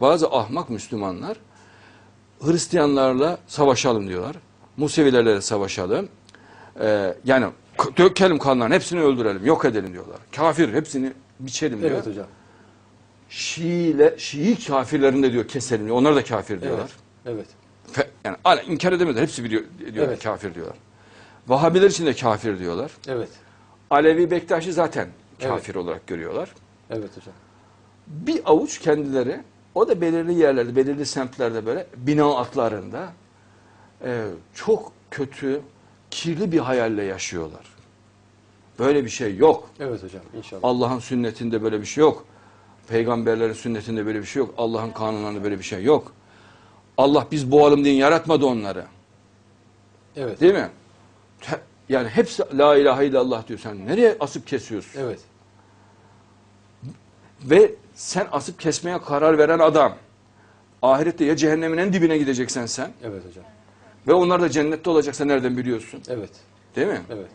Bazı ahmak Müslümanlar Hristiyanlarla savaşalım diyorlar. Musevilerle savaşalım. Ee, yani dökelim kanlarını hepsini öldürelim, yok edelim diyorlar. Kafir hepsini biçelim diyor. Evet hocam. Şii'le, Şii kafirlerini de diyor keselim diyor. Onlar da kafir diyorlar. Evet. Evet. Yani hala inkar edemediler. Hepsi biliyor, diyor Evet. kafir diyorlar. Vahabiler için de kafir diyorlar. Evet. Alevi Bektaşi zaten Evet. kafir olarak görüyorlar. Evet hocam. Bir avuç kendileri o da belirli yerlerde, belirli semtlerde böyle bina atlarında e, çok kötü, kirli bir hayalle yaşıyorlar. Böyle bir şey yok. Evet hocam inşallah. Allah'ın sünnetinde böyle bir şey yok. Peygamberlerin sünnetinde böyle bir şey yok. Allah'ın kanunlarında böyle bir şey yok. Allah biz boğalım diye yaratmadı onları. Evet. Değil mi? Yani hepsi la ilahe illallah diyor. Sen nereye asıp kesiyorsun? Evet. Ve sen asıp kesmeye karar veren adam. Ahirette ya cehennemin en dibine gideceksen sen Evet hocam. ve onlar da cennette olacaksa nereden biliyorsun? Evet. Değil mi? Evet.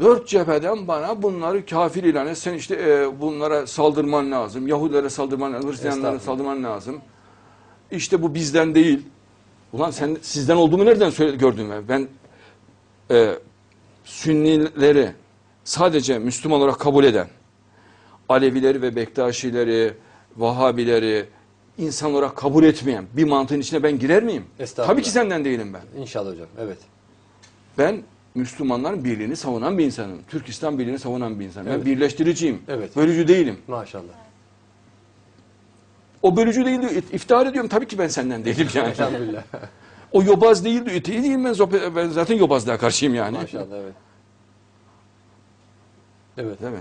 Dört cepheden bana bunları kafir ilan et. Sen işte e, bunlara saldırman lazım. Yahudilere saldırman lazım. Hristiyanlara saldırman lazım. İşte bu bizden değil. Ulan sen sizden olduğumu nereden söyle, gördün ben? Ben e, Sünnileri sadece Müslüman olarak kabul eden Alevileri ve Bektaşileri, Vahabileri insan olarak kabul etmeyen bir mantığın içine ben girer miyim? Tabii ki senden değilim ben. İnşallah hocam. Evet. Ben Müslümanların birliğini savunan bir insanım. Türkistan birliğini savunan bir insanım. Evet. Ben birleştiriciyim. Evet. Bölücü değilim. Maşallah. O bölücü değil diyor. İf- İftihar ediyorum. Tabii ki ben senden değilim yani. Elhamdülillah. o yobaz değil diyor. Öteyi değil ben, ben zaten yobazlığa karşıyım yani. Maşallah evet. Evet. Değil mi?